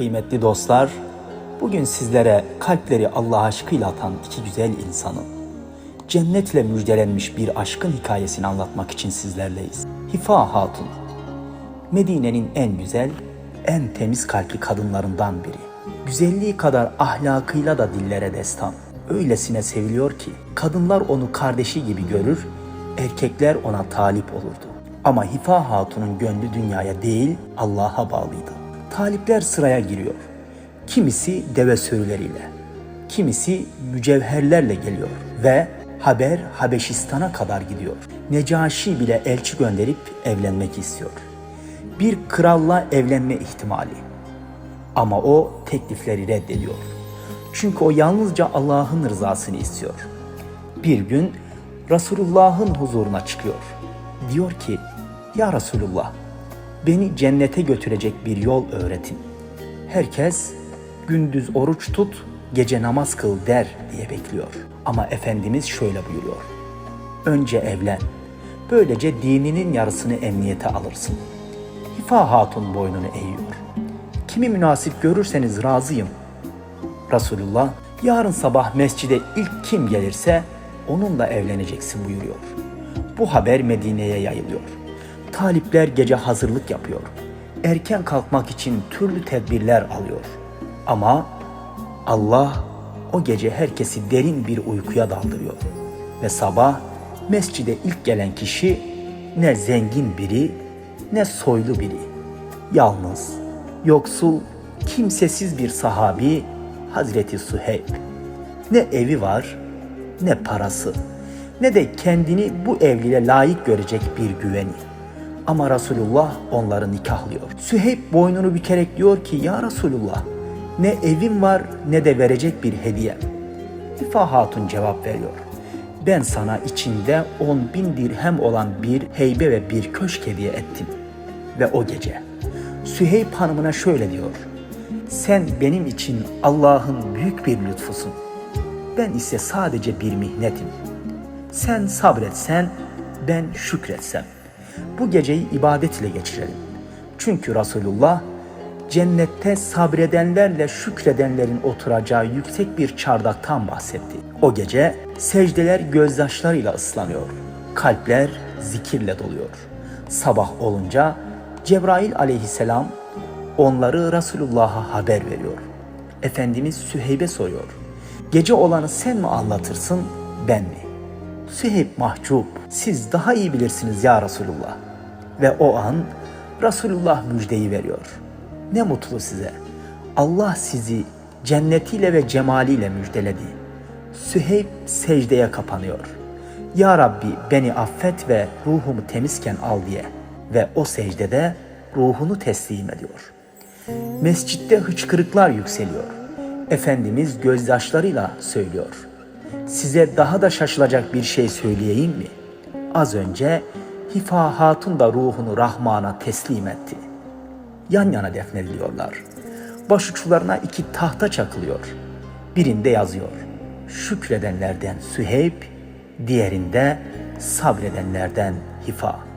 Kıymetli dostlar, bugün sizlere kalpleri Allah aşkıyla atan iki güzel insanın cennetle müjdelenmiş bir aşkın hikayesini anlatmak için sizlerleyiz. Hifa Hatun, Medine'nin en güzel, en temiz kalpli kadınlarından biri. Güzelliği kadar ahlakıyla da dillere destan. Öylesine seviliyor ki kadınlar onu kardeşi gibi görür, erkekler ona talip olurdu. Ama Hifa Hatun'un gönlü dünyaya değil Allah'a bağlıydı. Talipler sıraya giriyor. Kimisi deve sürüleriyle, kimisi mücevherlerle geliyor ve haber Habeşistan'a kadar gidiyor. Necaşi bile elçi gönderip evlenmek istiyor. Bir kralla evlenme ihtimali. Ama o teklifleri reddediyor. Çünkü o yalnızca Allah'ın rızasını istiyor. Bir gün Resulullah'ın huzuruna çıkıyor. Diyor ki, Ya Resulullah, beni cennete götürecek bir yol öğretin. Herkes gündüz oruç tut, gece namaz kıl der diye bekliyor. Ama Efendimiz şöyle buyuruyor. Önce evlen. Böylece dininin yarısını emniyete alırsın. Hifa Hatun boynunu eğiyor. Kimi münasip görürseniz razıyım. Resulullah yarın sabah mescide ilk kim gelirse onunla evleneceksin buyuruyor. Bu haber Medine'ye yayılıyor. Talipler gece hazırlık yapıyor. Erken kalkmak için türlü tedbirler alıyor. Ama Allah o gece herkesi derin bir uykuya daldırıyor. Ve sabah mescide ilk gelen kişi ne zengin biri ne soylu biri. Yalnız, yoksul, kimsesiz bir sahabi Hazreti Süheyb. Ne evi var, ne parası, ne de kendini bu evliliğe layık görecek bir güveni. Ama Resulullah onları nikahlıyor. Süheyb boynunu bükerek diyor ki ya Resulullah ne evim var ne de verecek bir hediyem. Hifa Hatun cevap veriyor. Ben sana içinde on bin dirhem olan bir heybe ve bir köşk hediye ettim. Ve o gece Süheyb hanımına şöyle diyor. Sen benim için Allah'ın büyük bir lütfusun. Ben ise sadece bir mihnetim. Sen sabretsen, ben şükretsem. Bu geceyi ibadet ile geçirelim. Çünkü Resulullah cennette sabredenlerle şükredenlerin oturacağı yüksek bir çardaktan bahsetti. O gece secdeler gözyaşlarıyla ıslanıyor. Kalpler zikirle doluyor. Sabah olunca Cebrail aleyhisselam onları Resulullah'a haber veriyor. Efendimiz Süheyb'e soruyor. Gece olanı sen mi anlatırsın, ben mi? Süheyb mahcup, siz daha iyi bilirsiniz ya Resulullah. Ve o an Resulullah müjdeyi veriyor. Ne mutlu size. Allah sizi cennetiyle ve cemaliyle müjdeledi. Süheyb secdeye kapanıyor. Ya Rabbi beni affet ve ruhumu temizken al diye. Ve o secdede ruhunu teslim ediyor. Mescitte hıçkırıklar yükseliyor. Efendimiz gözyaşlarıyla söylüyor. Size daha da şaşılacak bir şey söyleyeyim mi? Az önce Hifa Hatun da ruhunu Rahman'a teslim etti. Yan yana defnediliyorlar. Başuçlarına iki tahta çakılıyor. Birinde yazıyor. Şükredenlerden Süheyb, diğerinde sabredenlerden Hifa.